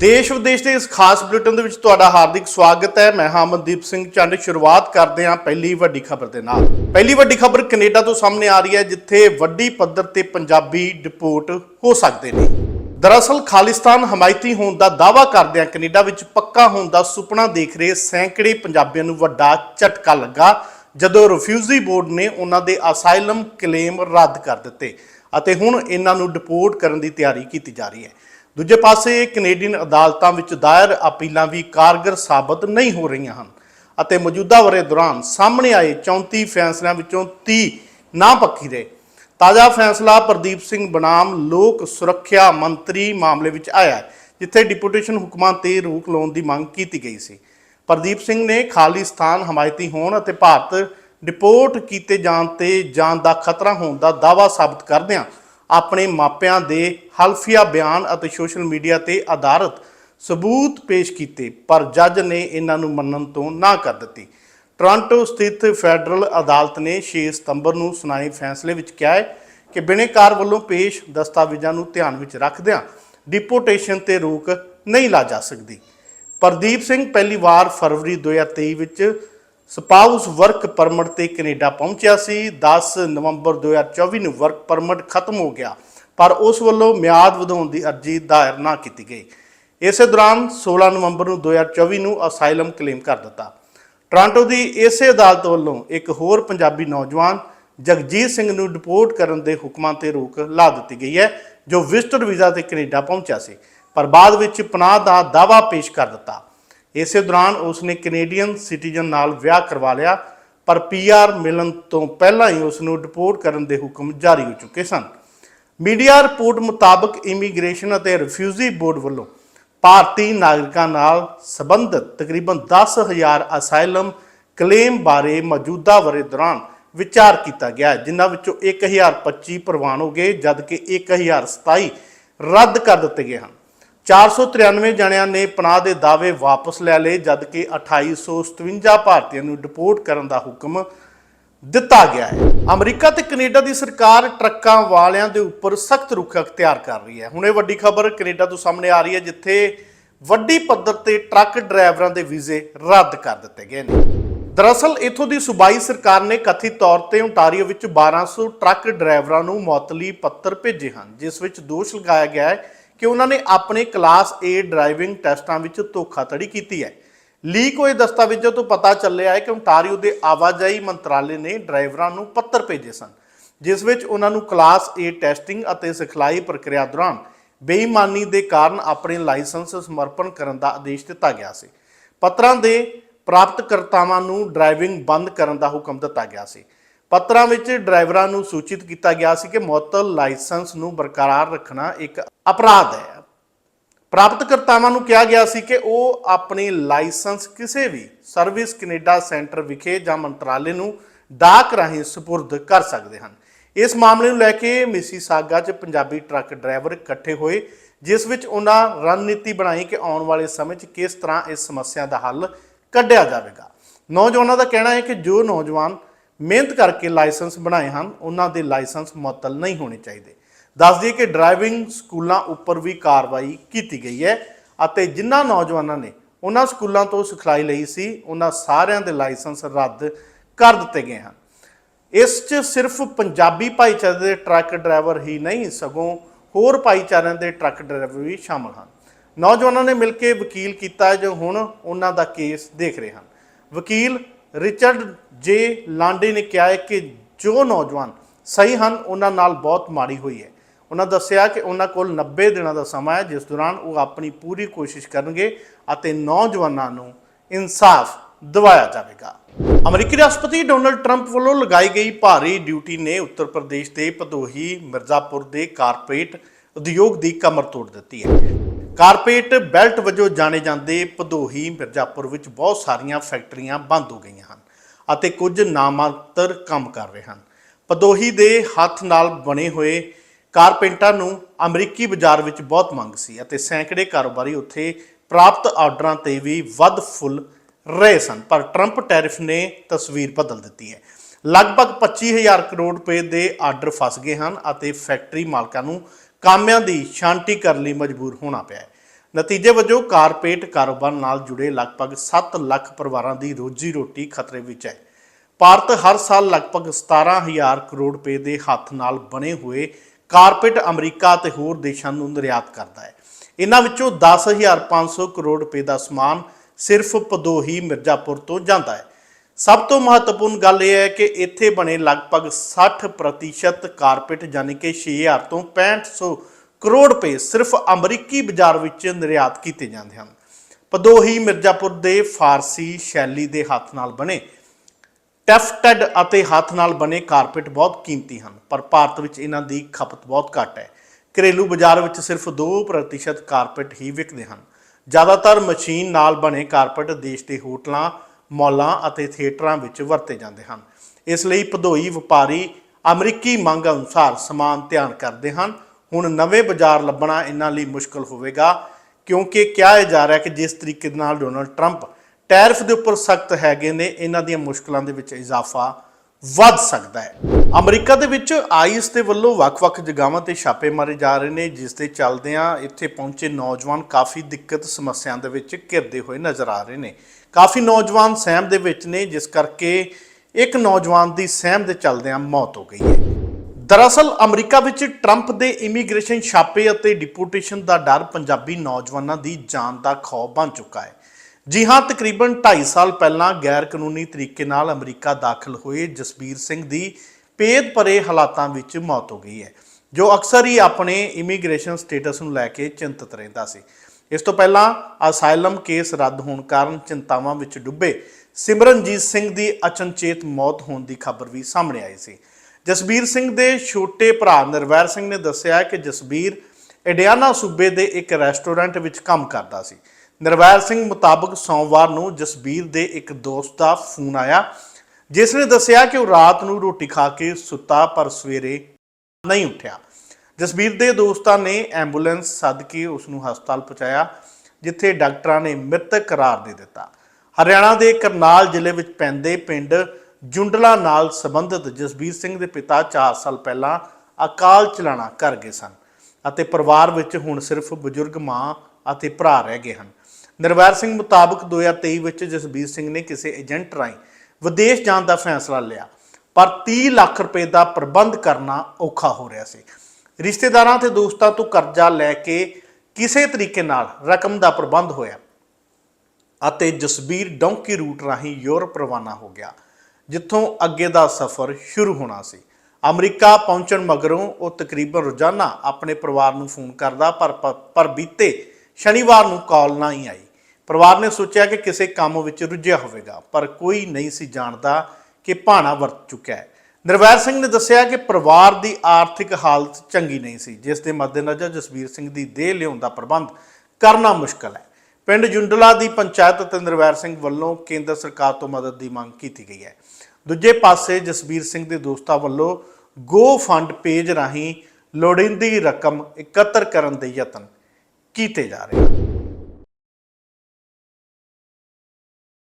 ਦੇਸ਼ ਵਿਦੇਸ਼ ਦੇ ਇਸ ਖਾਸ ਬੁਲੇਟਿਨ ਦੇ ਵਿੱਚ ਤੁਹਾਡਾ ਹਾਰਦਿਕ ਸਵਾਗਤ ਹੈ। ਮੈਂ ਹਾਂ ਮਨਦੀਪ ਸਿੰਘ ਚੰਦ। ਸ਼ੁਰੂਆਤ ਕਰਦੇ ਹਾਂ ਪਹਿਲੀ ਵੱਡੀ ਖਬਰ ਦੇ ਨਾਲ। ਪਹਿਲੀ ਵੱਡੀ ਖਬਰ ਕੈਨੇਡਾ ਤੋਂ ਸਾਹਮਣੇ ਆ ਰਹੀ ਹੈ, ਜਿੱਥੇ ਵੱਡੀ ਪੱਧਰ ਤੇ ਪੰਜਾਬੀ ਡਿਪੋਰਟ ਹੋ ਸਕਦੇ ਨੇ। ਦਰਅਸਲ ਖਾਲਿਸਤਾਨ ਹਮਾਇਤੀ ਹੋਣ ਦਾ ਦਾਅਵਾ ਕਰਦਿਆਂ ਕੈਨੇਡਾ ਵਿੱਚ ਪੱਕਾ ਹੋਣ ਦਾ ਸੁਪਨਾ ਦੇਖ ਰਹੇ ਸੈਂਕੜੇ ਪੰਜਾਬੀਆਂ ਨੂੰ ਵੱਡਾ ਝਟਕਾ ਲੱਗਾ, ਜਦੋਂ ਰਿਫਿਊਜੀ ਬੋਰਡ ਨੇ ਉਹਨਾਂ ਦੇ ਅਸਾਈਲਮ ਕਲੇਮ ਰੱਦ ਕਰ ਦਿੱਤੇ ਅਤੇ ਹੁਣ ਇਹਨਾਂ ਨੂੰ ਡਿਪੋਰਟ ਕਰਨ ਦੀ ਤਿਆਰੀ ਕੀਤੀ ਜਾ ਰਹੀ ਹੈ। ਦੂਜੇ ਪਾਸੇ ਕੈਨੇਡੀਅਨ ਅਦਾਲਤਾਂ ਵਿੱਚ ਦਾਇਰ ਅਪੀਲਾਂ ਵੀ ਕਾਰਗਰ ਸਾਬਤ ਨਹੀਂ ਹੋ ਰਹੀਆਂ ਹਨ ਅਤੇ ਮੌਜੂਦਾ ਵਰੇ ਦੌਰਾਨ ਸਾਹਮਣੇ ਆਏ 34 ਫੈਸਲਿਆਂ ਵਿੱਚੋਂ 30 ਨਾ ਪੱਖੀ ਰਹੇ। ਤਾਜ਼ਾ ਫੈਸਲਾ ਪ੍ਰਦੀਪ ਸਿੰਘ ਬਨਾਮ ਲੋਕ ਸੁਰੱਖਿਆ ਮੰਤਰੀ ਮਾਮਲੇ ਵਿੱਚ ਆਇਆ ਜਿੱਥੇ ਡਿਪੂਟੇਸ਼ਨ ਹੁਕਮਾਂ ਤੇ ਰੋਕ ਲਾਉਣ ਦੀ ਮੰਗ ਕੀਤੀ ਗਈ ਸੀ। ਪ੍ਰਦੀਪ ਸਿੰਘ ਨੇ ਖਾਲਿਸਤਾਨ ਹਮਾਇਤੀ ਹੋਣ ਅਤੇ ਭਾਰਤ ਡਿਪੋਰਟ ਕੀਤੇ ਜਾਣ ਤੇ ਜਾਨ ਦਾ ਖਤਰਾ ਹੋਣ ਦਾ ਦਾਅਵਾ ਸਾਬਤ ਕਰਦਿਆਂ ਆਪਣੇ ਮਾਪਿਆਂ ਦੇ ਹਲਫੀਆ ਬਿਆਨ ਅਤੇ ਸੋਸ਼ਲ ਮੀਡੀਆ ਤੇ ਆਧਾਰਿਤ ਸਬੂਤ ਪੇਸ਼ ਕੀਤੇ, ਪਰ ਜੱਜ ਨੇ ਇਹਨਾਂ ਨੂੰ ਮੰਨਣ ਤੋਂ ਨਾ ਕਰ ਦਿੱਤੀ। ਟੋਰਾਂਟੋ ਸਥਿਤ ਫੈਡਰਲ ਅਦਾਲਤ ਨੇ 6 ਸਤੰਬਰ ਨੂੰ ਸੁਣਾਏ ਫੈਸਲੇ ਵਿੱਚ ਕਿਹਾ ਹੈ ਕਿ ਬਿਨੇਕਾਰ ਵੱਲੋਂ ਪੇਸ਼ ਦਸਤਾਵੇਜ਼ਾਂ ਨੂੰ ਧਿਆਨ ਵਿੱਚ ਰੱਖਦਿਆਂ ਡਿਪੋਰਟੇਸ਼ਨ ਤੇ ਰੋਕ ਨਹੀਂ ਲਾ ਜਾ ਸਕਦੀ। ਪ੍ਰਦੀਪ ਸਿੰਘ ਪਹਿਲੀ ਵਾਰ ਫਰਵਰੀ 2023 ਵਿੱਚ ਸਪਾਊਸ ਵਰਕ ਪਰਮਿਟ ਤੇ ਕੈਨੇਡਾ ਪਹੁੰਚਿਆ ਸੀ। 10 ਨਵੰਬਰ 2024 ਨੂੰ ਵਰਕ ਪਰਮਿਟ ਖਤਮ ਹੋ ਗਿਆ, ਪਰ ਉਸ ਵੱਲੋਂ ਮਿਆਦ ਵਧਾਉਣ ਦੀ ਅਰਜ਼ੀ ਦਾਇਰ ਨਾ ਕੀਤੀ ਗਈ। ਇਸੇ ਦੌਰਾਨ 16 ਨਵੰਬਰ ਨੂੰ 2024 ਨੂੰ ਅਸਾਈਲਮ ਕਲੇਮ ਕਰ ਦਿੱਤਾ। ਟੋਰਾਂਟੋ ਦੀ ਇਸੇ ਅਦਾਲਤ ਵੱਲੋਂ ਇੱਕ ਹੋਰ ਪੰਜਾਬੀ ਨੌਜਵਾਨ ਜਗਜੀਤ ਸਿੰਘ ਨੂੰ ਡਿਪੋਰਟ ਕਰਨ ਦੇ ਹੁਕਮਾਂ ਤੇ ਰੋਕ ਲਾ ਦਿੱਤੀ ਗਈ ਹੈ, ਜੋ ਵਿਜ਼ਟਰ ਵੀਜ਼ਾ ਤੇ ਕੈਨੇਡਾ ਪਹੁੰਚਿਆ ਸੀ, ਪਰ ਬਾਅਦ ਵਿੱਚ ਪਨਾਹ ਦਾ ਦਾਅਵਾ ਪੇਸ਼ ਕਰ ਦਿੱਤਾ। ਇਸੇ ਦੌਰਾਨ ਉਸ ਨੇ ਕੈਨੇਡੀਅਨ ਸਿਟੀਜ਼ਨ ਨਾਲ ਵਿਆਹ ਕਰਵਾ ਲਿਆ, ਪਰ ਪੀਆਰ ਮਿਲਣ ਤੋਂ ਪਹਿਲਾਂ ਹੀ ਉਸ ਨੂੰ ਡਿਪੋਰਟ ਕਰਨ ਦੇ ਹੁਕਮ ਜਾਰੀ ਹੋ ਚੁੱਕੇ ਸਨ। ਮੀਡੀਆ ਰਿਪੋਰਟ ਮੁਤਾਬਕ ਇਮੀਗ੍ਰੇਸ਼ਨ ਅਤੇ ਰਿਫਿਊਜੀ ਬੋਰਡ ਵੱਲੋਂ ਭਾਰਤੀ ਨਾਗਰਿਕਾਂ ਨਾਲ ਸੰਬੰਧਿਤ ਤਕਰੀਬਨ 10000 ਅਸਾਈਲਮ ਕਲੇਮ ਬਾਰੇ ਮੌਜੂਦਾ ਵਰੇ ਦੌਰਾਨ ਵਿਚਾਰ ਕੀਤਾ ਗਿਆ, ਜਿਨ੍ਹਾਂ ਵਿੱਚੋਂ 1025 ਪ੍ਰਵਾਨ ਹੋ ਗਏ, ਜਦਕਿ 1027 ਰੱਦ ਕਰ ਦਿੱਤੇ ਗਏ ਹਨ। 493 ਜਣਿਆਂ ਨੇ ਪਨਾਹ ਦੇ ਦਾਅਵੇ ਵਾਪਸ ਲੈ ਲਏ, ਜਦਕਿ 2857 ਭਾਰਤੀਆਂ ਨੂੰ ਡਿਪੋਰਟ ਕਰਨ ਦਾ ਹੁਕਮ ਦਿੱਤਾ ਗਿਆ ਹੈ। ਅਮਰੀਕਾ ਤੇ ਕੈਨੇਡਾ ਦੀ ਸਰਕਾਰ ਟਰੱਕਾਂ ਵਾਲਿਆਂ ਦੇ ਉੱਪਰ ਸਖਤ ਰੁਖ ਅਖਤਿਆਰ ਕਰ ਰਹੀ ਹੈ। ਹੁਣ ਇਹ ਵੱਡੀ ਖਬਰ ਕੈਨੇਡਾ ਤੋਂ ਸਾਹਮਣੇ ਆ ਰਹੀ ਹੈ, ਜਿੱਥੇ ਵੱਡੀ ਪੱਧਰ ਤੇ ਟਰੱਕ ਡਰਾਈਵਰਾਂ ਦੇ ਵੀਜ਼ੇ ਰੱਦ ਕਰ ਦਿੱਤੇ ਗਏ ਨੇ। ਦਰਅਸਲ, ਇਥੋਂ ਦੀ ਸੂਬਾਈ ਸਰਕਾਰ ਨੇ ਕਥਿਤ ਤੌਰ ਤੇ ਓਨਟਾਰੀਓ ਵਿੱਚ 1200 ਟਰੱਕ ਡਰਾਈਵਰਾਂ ਨੂੰ ਮੌਤਲੀ ਪੱਤਰ ਭੇਜੇ ਹਨ, ਜਿਸ ਵਿੱਚ ਦੋਸ਼ ਲਗਾਇਆ ਗਿਆ ਹੈ ਕਿ ਉਹਨਾਂ ਨੇ ਆਪਣੇ ਕਲਾਸ A ਡਰਾਈਵਿੰਗ ਟੈਸਟਾਂ ਵਿੱਚ ਧੋਖਾਧੜੀ ਕੀਤੀ ਹੈ। ਲੀਕ ਹੋਏ ਦਸਤਾਵੇਜ਼ਾਂ ਤੋਂ ਪਤਾ ਚੱਲਿਆ ਹੈ ਕਿ ਓਨਟਾਰੀਓ ਦੇ ਆਵਾਜਾਈ ਮੰਤਰਾਲੇ ਨੇ ਡਰਾਈਵਰਾਂ ਨੂੰ ਪੱਤਰ ਭੇਜੇ ਸਨ, ਜਿਸ ਵਿੱਚ ਉਹਨਾਂ ਨੂੰ ਕਲਾਸ A ਟੈਸਟਿੰਗ ਅਤੇ ਸਿਖਲਾਈ ਪ੍ਰਕਿਰਿਆ ਦੌਰਾਨ ਬੇਈਮਾਨੀ ਦੇ ਕਾਰਨ ਆਪਣੇ ਲਾਇਸੈਂਸ ਸਮਰਪਣ ਕਰਨ ਦਾ ਆਦੇਸ਼ ਦਿੱਤਾ ਗਿਆ ਸੀ। ਪੱਤਰਾਂ ਦੇ ਪ੍ਰਾਪਤਕਰਤਾਵਾਂ ਨੂੰ ਡਰਾਈਵਿੰਗ ਬੰਦ ਕਰਨ ਦਾ ਹੁਕਮ ਦਿੱਤਾ ਗਿਆ ਸੀ। ਪੱਤਰਾਂ ਵਿੱਚ ਡਰਾਈਵਰਾਂ ਨੂੰ ਸੂਚਿਤ ਕੀਤਾ ਗਿਆ ਸੀ ਕਿ ਮੁਅੱਤਲ ਲਾਇਸੈਂਸ ਨੂੰ ਬਰਕਰਾਰ ਰੱਖਣਾ ਇੱਕ ਅਪਰਾਧ ਹੈ। ਪ੍ਰਾਪਤਕਰਤਾਵਾਂ ਨੂੰ ਕਿਹਾ ਗਿਆ ਸੀ ਕਿ ਉਹ ਆਪਣੀ ਲਾਇਸੈਂਸ ਕਿਸੇ ਵੀ ਸਰਵਿਸ ਕੈਨੇਡਾ ਸੈਂਟਰ ਵਿਖੇ ਜਾਂ ਮੰਤਰਾਲੇ ਨੂੰ ਡਾਕ ਰਾਹੀਂ ਸਪੁਰਦ ਕਰ ਸਕਦੇ ਹਨ। ਇਸ ਮਾਮਲੇ ਨੂੰ ਲੈ ਕੇ ਮਿਸੀਸਾਗਾ 'ਚ ਪੰਜਾਬੀ ਟਰੱਕ ਡਰਾਈਵਰ ਇਕੱਠੇ ਹੋਏ, ਜਿਸ ਵਿੱਚ ਉਹਨਾਂ ਰਣਨੀਤੀ ਬਣਾਈ ਕਿ ਆਉਣ ਵਾਲੇ ਸਮੇਂ 'ਚ ਕਿਸ ਤਰ੍ਹਾਂ ਇਸ ਸਮੱਸਿਆ ਦਾ ਹੱਲ ਕੱਢਿਆ ਜਾਵੇਗਾ। ਨੌਜਵਾਨਾਂ ਦਾ ਕਹਿਣਾ ਹੈ ਕਿ ਜੋ ਨੌਜਵਾਨ ਮਿਹਨਤ ਕਰਕੇ ਲਾਇਸੈਂਸ ਬਣਾਏ ਹਨ, ਉਹਨਾਂ ਦੇ ਲਾਇਸੈਂਸ ਮੁਅੱਤਲ ਨਹੀਂ ਹੋਣੇ ਚਾਹੀਦੇ। ਦੱਸ ਦਈਏ ਕਿ ਡਰਾਈਵਿੰਗ ਸਕੂਲਾਂ ਉੱਪਰ ਵੀ ਕਾਰਵਾਈ ਕੀਤੀ ਗਈ ਹੈ ਅਤੇ ਜਿਨ੍ਹਾਂ ਨੌਜਵਾਨਾਂ ਨੇ ਉਹਨਾਂ ਸਕੂਲਾਂ ਤੋਂ ਸਿਖਲਾਈ ਲਈ ਸੀ, ਉਹਨਾਂ ਸਾਰਿਆਂ ਦੇ ਲਾਇਸੈਂਸ ਰੱਦ ਕਰ ਦਿੱਤੇ ਗਏ ਹਨ। ਇਸ 'ਚ ਸਿਰਫ ਪੰਜਾਬੀ ਭਾਈਚਾਰੇ ਦੇ ਟਰੱਕ ਡਰਾਈਵਰ ਹੀ ਨਹੀਂ, ਸਗੋਂ ਹੋਰ ਭਾਈਚਾਰਿਆਂ ਦੇ ਟਰੱਕ ਡਰਾਈਵਰ ਵੀ ਸ਼ਾਮਲ ਹਨ। ਨੌਜਵਾਨਾਂ ਨੇ ਮਿਲ ਕੇ ਵਕੀਲ ਕੀਤਾ ਜੋ ਹੁਣ ਉਹਨਾਂ ਦਾ ਕੇਸ ਦੇਖ ਰਹੇ ਹਨ। ਵਕੀਲ ਰਿਚਰਡ ਜੇ ਲਾਂਡੇ ਨੇ ਕਿਹਾ ਹੈ ਕਿ ਜੋ ਨੌਜਵਾਨ ਸਹੀ ਹਨ, ਉਹਨਾਂ ਨਾਲ ਬਹੁਤ ਮਾੜੀ ਹੋਈ ਹੈ। ਉਹਨਾਂ ਦੱਸਿਆ ਕਿ ਉਹਨਾਂ ਕੋਲ 90 ਦਿਨਾਂ ਦਾ ਸਮਾਂ ਹੈ, ਜਿਸ ਦੌਰਾਨ ਉਹ ਆਪਣੀ ਪੂਰੀ ਕੋਸ਼ਿਸ਼ ਕਰਨਗੇ ਅਤੇ ਨੌਜਵਾਨਾਂ ਨੂੰ ਇਨਸਾਫ ਦਿਵਾਇਆ ਜਾਵੇਗਾ। ਅਮਰੀਕੀ ਰਾਸ਼ਟਰਪਤੀ ਡੋਨਲਡ ਟਰੰਪ ਵੱਲੋਂ ਲਗਾਈ ਗਈ ਭਾਰੀ ਡਿਊਟੀ ਨੇ ਉੱਤਰ ਪ੍ਰਦੇਸ਼ ਦੇ ਭਦੋਹੀ ਮਿਰਜ਼ਾਪੁਰ ਦੇ ਕਾਰਪੋਰੇਟ ਉਦਯੋਗ ਦੀ ਕਮਰ ਤੋੜ ਦਿੱਤੀ ਹੈ। ਕਾਰਪੇਟ ਬੈਲਟ ਵਜੋਂ ਜਾਣੇ ਜਾਂਦੇ ਪਦੋਹੀ ਮਿਰਜ਼ਾਪੁਰ ਵਿੱਚ ਬਹੁਤ ਸਾਰੀਆਂ ਫੈਕਟਰੀਆਂ ਬੰਦ ਹੋ ਗਈਆਂ ਹਨ ਅਤੇ ਕੁਝ ਨਾਮਾਤਰ ਕੰਮ ਕਰ ਰਹੇ ਹਨ। ਪਦੋਹੀ ਦੇ ਹੱਥ ਨਾਲ ਬਣੇ ਹੋਏ ਕਾਰਪੈਂਟਾਂ ਨੂੰ ਅਮਰੀਕੀ ਬਾਜ਼ਾਰ ਵਿੱਚ ਬਹੁਤ ਮੰਗ ਸੀ ਅਤੇ ਸੈਂਕੜੇ ਕਾਰੋਬਾਰੀ ਉੱਥੇ ਪ੍ਰਾਪਤ ਆਰਡਰਾਂ ਤੇ ਵੀ ਵੱਧ ਫੁੱਲ ਰਹੇ ਸਨ, ਪਰ ਟਰੰਪ ਟੈਰਿਫ ਨੇ ਤਸਵੀਰ ਬਦਲ ਦਿੱਤੀ ਹੈ। ਲਗਭਗ 25000 ਕਰੋੜ ਰੁਪਏ ਦੇ ਆਰਡਰ ਫਸ ਗਏ ਹਨ ਅਤੇ ਫੈਕਟਰੀ ਮਾਲਕਾਂ ਨੂੰ ਕਾਮਿਆਂ ਦੀ ਸ਼ਾਂਤੀ ਕਰਨ ਲਈ ਮਜਬੂਰ ਹੋਣਾ ਪਿਆ ਹੈ। ਨਤੀਜੇ ਵਜੋਂ ਕਾਰਪੇਟ ਕਾਰੋਬਾਰ ਨਾਲ ਜੁੜੇ ਲਗਭਗ 7 ਲੱਖ ਪਰਿਵਾਰਾਂ ਦੀ ਰੋਜੀ ਰੋਟੀ ਖਤਰੇ ਵਿੱਚ ਹੈ। ਭਾਰਤ ਹਰ ਸਾਲ ਲਗਭਗ 17000 ਕਰੋੜ ਰੁਪਏ ਦੇ ਹੱਥ ਨਾਲ ਬਣੇ ਹੋਏ ਕਾਰਪੇਟ ਅਮਰੀਕਾ ਅਤੇ ਹੋਰ ਦੇਸ਼ਾਂ ਨੂੰ ਨਿਰਯਾਤ ਕਰਦਾ ਹੈ। ਇਹਨਾਂ ਵਿੱਚੋਂ 10500 ਕਰੋੜ ਰੁਪਏ ਦਾ ਸਮਾਨ ਸਿਰਫ ਪਦੋਹੀ ਮਿਰਜ਼ਾਪੁਰ ਤੋਂ ਜਾਂਦਾ ਹੈ। ਸਭ ਤੋਂ ਮਹੱਤਵਪੂਰਨ ਗੱਲ ਇਹ ਹੈ ਕਿ ਇੱਥੇ ਬਣੇ ਲਗਭਗ 60% ਕਾਰਪੇਟ ਯਾਨੀ ਕਿ 6000 ਤੋਂ 6500 ਕਰੋੜ ਰੁਪਏ ਸਿਰਫ ਅਮਰੀਕੀ ਬਾਜ਼ਾਰ ਵਿੱਚ ਨਿਰਯਾਤ ਕੀਤੇ ਜਾਂਦੇ ਹਨ। ਪਦੋਹੀ ਮਿਰਜ਼ਾਪੁਰ ਦੇ ਫਾਰਸੀ ਸ਼ੈਲੀ ਦੇ ਹੱਥ ਨਾਲ ਬਣੇ, ਟੈਫਟਡ ਅਤੇ ਹੱਥ ਨਾਲ ਬਣੇ ਕਾਰਪੇਟ ਬਹੁਤ ਕੀਮਤੀ ਹਨ, ਪਰ ਭਾਰਤ ਵਿੱਚ ਇਹਨਾਂ ਦੀ ਖਪਤ ਬਹੁਤ ਘੱਟ ਹੈ। ਘਰੇਲੂ ਬਾਜ਼ਾਰ ਵਿੱਚ ਸਿਰਫ 2% ਕਾਰਪੇਟ ਹੀ ਵਿਕਦੇ ਹਨ। ਜ਼ਿਆਦਾਤਰ ਮਸ਼ੀਨ ਨਾਲ ਬਣੇ ਕਾਰਪੇਟ ਦੇਸ਼ ਦੇ ਹੋਟਲਾਂ ਮਾਲਾਂ ਅਤੇ ਥੀਏਟਰਾਂ ਵਿੱਚ ਵਰਤੇ ਜਾਂਦੇ ਹਨ। ਇਸ ਲਈ ਭਦੋਈ ਵਪਾਰੀ ਅਮਰੀਕੀ ਮੰਗ ਅਨੁਸਾਰ ਸਮਾਨ ਧਿਆਨ ਕਰਦੇ ਹਨ। ਹੁਣ ਨਵੇਂ ਬਾਜ਼ਾਰ ਲੱਭਣਾ ਇਹਨਾਂ ਲਈ ਮੁਸ਼ਕਲ ਹੋਵੇਗਾ, ਕਿਉਂਕਿ ਕਿਹਾ ਜਾ ਰਿਹਾ ਕਿ ਜਿਸ ਤਰੀਕੇ ਦੇ ਨਾਲ ਡੋਨਲਡ ਟਰੰਪ ਟੈਰਿਫ ਦੇ ਉੱਪਰ ਸਖਤ ਹੈਗੇ ਨੇ, ਇਹਨਾਂ ਦੀਆਂ ਮੁਸ਼ਕਲਾਂ ਦੇ ਵਿੱਚ ਇਜ਼ਾਫਾ ਵੱਧ ਸਕਦਾ ਹੈ। ਅਮਰੀਕਾ ਦੇ ਵਿੱਚ ਆਈਐਸ ਦੇ ਵੱਲੋਂ ਵੱਖ-ਵੱਖ ਜਗ੍ਹਾਵਾਂ ਤੇ ਛਾਪੇ ਮਾਰੇ ਜਾ ਰਹੇ ਨੇ, ਜਿਸ ਦੇ ਚੱਲਦਿਆਂ ਇੱਥੇ ਪਹੁੰਚੇ ਨੌਜਵਾਨ ਕਾਫੀ ਦਿੱਕਤ ਸਮੱਸਿਆਵਾਂ ਦੇ ਵਿੱਚ ਘਿਰਦੇ ਹੋਏ ਨਜ਼ਰ ਆ ਰਹੇ ਨੇ। ਕਾਫੀ ਨੌਜਵਾਨ ਸਹਿਮ ਦੇ ਵਿੱਚ ਨੇ, ਜਿਸ ਕਰਕੇ ਇੱਕ ਨੌਜਵਾਨ ਦੀ ਸਹਿਮ ਦੇ ਚੱਲਦਿਆਂ ਮੌਤ ਹੋ ਗਈ ਹੈ। ਦਰਅਸਲ, ਅਮਰੀਕਾ ਵਿੱਚ ਟਰੰਪ ਦੇ ਇਮੀਗ੍ਰੇਸ਼ਨ ਛਾਪੇ ਅਤੇ ਡਿਪੋਰਟੇਸ਼ਨ ਦਾ ਡਰ ਪੰਜਾਬੀ ਨੌਜਵਾਨਾਂ ਦੀ ਜਾਨ ਦਾ ਖੌਫ ਬਣ ਚੁੱਕਾ ਹੈ। ਜੀ ਹਾਂ, ਤਕਰੀਬਨ 2.5 ਸਾਲ ਪਹਿਲਾਂ ਗੈਰ ਕਾਨੂੰਨੀ ਤਰੀਕੇ ਨਾਲ ਅਮਰੀਕਾ ਦਾਖਲ ਹੋਏ ਜਸਬੀਰ ਸਿੰਘ ਦੀ ਪੇਦ ਭਰੇ ਹਾਲਾਤਾਂ ਵਿੱਚ ਮੌਤ ਹੋ ਗਈ ਹੈ, ਜੋ ਅਕਸਰ ਹੀ ਆਪਣੇ ਇਮੀਗ੍ਰੇਸ਼ਨ ਸਟੇਟਸ ਨੂੰ ਲੈ ਕੇ ਚਿੰਤਤ ਰਹਿੰਦਾ ਸੀ। ਇਸ ਤੋਂ ਪਹਿਲਾਂ ਅਸਾਈਲਮ ਕੇਸ ਰੱਦ ਹੋਣ ਕਾਰਨ ਚਿੰਤਾਵਾਂ ਵਿੱਚ ਡੁੱਬੇ ਸਿਮਰਨਜੀਤ ਸਿੰਘ ਦੀ ਅਚਨਚੇਤ ਮੌਤ ਹੋਣ ਦੀ ਖਬਰ ਵੀ ਸਾਹਮਣੇ ਆਈ ਸੀ। ਜਸਬੀਰ ਸਿੰਘ ਦੇ ਛੋਟੇ ਭਰਾ ਨਿਰਵੈਰ ਸਿੰਘ ਨੇ ਦੱਸਿਆ ਕਿ ਜਸਬੀਰ ਇਡਿਆਨਾ ਸੂਬੇ ਦੇ ਇੱਕ ਰੈਸਟੋਰੈਂਟ ਵਿੱਚ ਕੰਮ ਕਰਦਾ ਸੀ। ਨਿਰਵੈਰ ਸਿੰਘ ਮੁਤਾਬਕ ਸੋਮਵਾਰ ਨੂੰ ਜਸਬੀਰ ਦੇ ਇੱਕ ਦੋਸਤ ਦਾ ਫੋਨ ਆਇਆ, ਜਿਸ ਨੇ ਦੱਸਿਆ ਕਿ ਉਹ ਰਾਤ ਨੂੰ ਰੋਟੀ ਖਾ ਕੇ ਸੁੱਤਾ, ਪਰ ਸਵੇਰੇ ਨਹੀਂ ਉੱਠਿਆ। ਜਸਬੀਰ ਦੇ ਦੋਸਤਾਂ ਨੇ ਐਂਬੂਲੈਂਸ ਸੱਦ ਕੇ ਉਸ ਨੂੰ ਹਸਪਤਾਲ ਪਹੁੰਚਾਇਆ, ਜਿੱਥੇ ਡਾਕਟਰਾਂ ਨੇ ਮ੍ਰਿਤਕ ਕਰਾਰ ਦੇ ਦਿੱਤਾ। ਹਰਿਆਣਾ ਦੇ ਕਰਨਾਲ ਜ਼ਿਲ੍ਹੇ ਵਿੱਚ ਪੈਂਦੇ ਪਿੰਡ ਜੁੰਡਲਾ ਨਾਲ ਸੰਬੰਧਿਤ ਜਸਬੀਰ ਸਿੰਘ ਦੇ ਪਿਤਾ 4 ਸਾਲ ਪਹਿਲਾਂ ਅਕਾਲ ਚਲਾਣਾ ਕਰ ਗਏ ਸਨ ਅਤੇ ਪਰਿਵਾਰ ਵਿੱਚ ਹੁਣ ਸਿਰਫ ਬਜ਼ੁਰਗ ਮਾਂ ਅਤੇ ਭਰਾ ਰਹਿ ਗਏ ਹਨ। ਨਿਰਵੈਰ ਸਿੰਘ ਮੁਤਾਬਕ 2023 ਵਿੱਚ ਜਸਬੀਰ ਸਿੰਘ ਨੇ ਕਿਸੇ ਏਜੰਟ ਰਾਹੀਂ ਵਿਦੇਸ਼ ਜਾਣ ਦਾ ਫੈਸਲਾ ਲਿਆ, ਪਰ 30 ਲੱਖ ਰੁਪਏ ਦਾ ਪ੍ਰਬੰਧ ਕਰਨਾ ਔਖਾ ਹੋ ਰਿਹਾ ਸੀ। ਰਿਸ਼ਤੇਦਾਰਾਂ ਤੇ ਦੋਸਤਾਂ ਤੋਂ ਕਰਜ਼ਾ ਲੈ ਕੇ ਕਿਸੇ ਤਰੀਕੇ ਨਾਲ ਰਕਮ ਦਾ ਪ੍ਰਬੰਧ ਹੋਇਆ ਅਤੇ ਜਸਬੀਰ ਡੌਂਕੀ ਰੂਟ ਰਾਹੀਂ ਯੂਰਪ ਰਵਾਨਾ ਹੋ ਗਿਆ, ਜਿੱਥੋਂ ਅੱਗੇ ਦਾ ਸਫ਼ਰ ਸ਼ੁਰੂ ਹੋਣਾ ਸੀ। ਅਮਰੀਕਾ ਪਹੁੰਚਣ ਮਗਰੋਂ ਉਹ ਤਕਰੀਬਨ ਰੋਜ਼ਾਨਾ ਆਪਣੇ ਪਰਿਵਾਰ ਨੂੰ ਫੋਨ ਕਰਦਾ, ਪਰ ਪਰ- ਪਰ ਬੀਤੇ ਸ਼ਨੀਵਾਰ ਨੂੰ ਕਾਲ ਨਾ ਹੀ ਆਈ। ਪਰਿਵਾਰ ਨੇ ਸੋਚਿਆ ਕਿ ਕਿਸੇ ਕੰਮ ਵਿੱਚ ਰੁੱਝਿਆ ਹੋਵੇਗਾ, ਪਰ ਕੋਈ ਨਹੀਂ ਸੀ ਜਾਣਦਾ ਕਿ ਭਾਣਾ ਵਰਤ ਚੁੱਕਿਆ ਹੈ। ਨਿਰਵੈਰ ਸਿੰਘ ਨੇ ਦੱਸਿਆ ਕਿ ਪਰਿਵਾਰ ਦੀ ਆਰਥਿਕ ਹਾਲਤ ਚੰਗੀ ਨਹੀਂ ਸੀ, ਜਿਸ ਦੇ ਮੱਦੇਨਜ਼ਰ ਜਸਵੀਰ ਸਿੰਘ ਦੀ ਦੇਹ ਲਿਆਉਣ ਦਾ ਪ੍ਰਬੰਧ ਕਰਨਾ ਮੁਸ਼ਕਲ ਹੈ। ਪਿੰਡ ਜੁੰਡਲਾ ਦੀ ਪੰਚਾਇਤ ਅਤੇ ਨਿਰਵੈਰ ਸਿੰਘ ਵੱਲੋਂ ਕੇਂਦਰ ਸਰਕਾਰ ਤੋਂ ਮਦਦ ਦੀ ਮੰਗ ਕੀਤੀ ਗਈ ਹੈ। ਦੂਜੇ ਪਾਸੇ ਜਸਬੀਰ ਸਿੰਘ ਦੇ ਦੋਸਤਾਂ ਵੱਲੋਂ ਗੋ ਫੰਡ ਪੇਜ ਰਾਹੀਂ ਲੋੜੀਂਦੀ ਰਕਮ ਇਕੱਤਰ ਕਰਨ ਦੇ ਯਤਨ ਕੀਤੇ ਜਾ ਰਹੇ ਹਨ।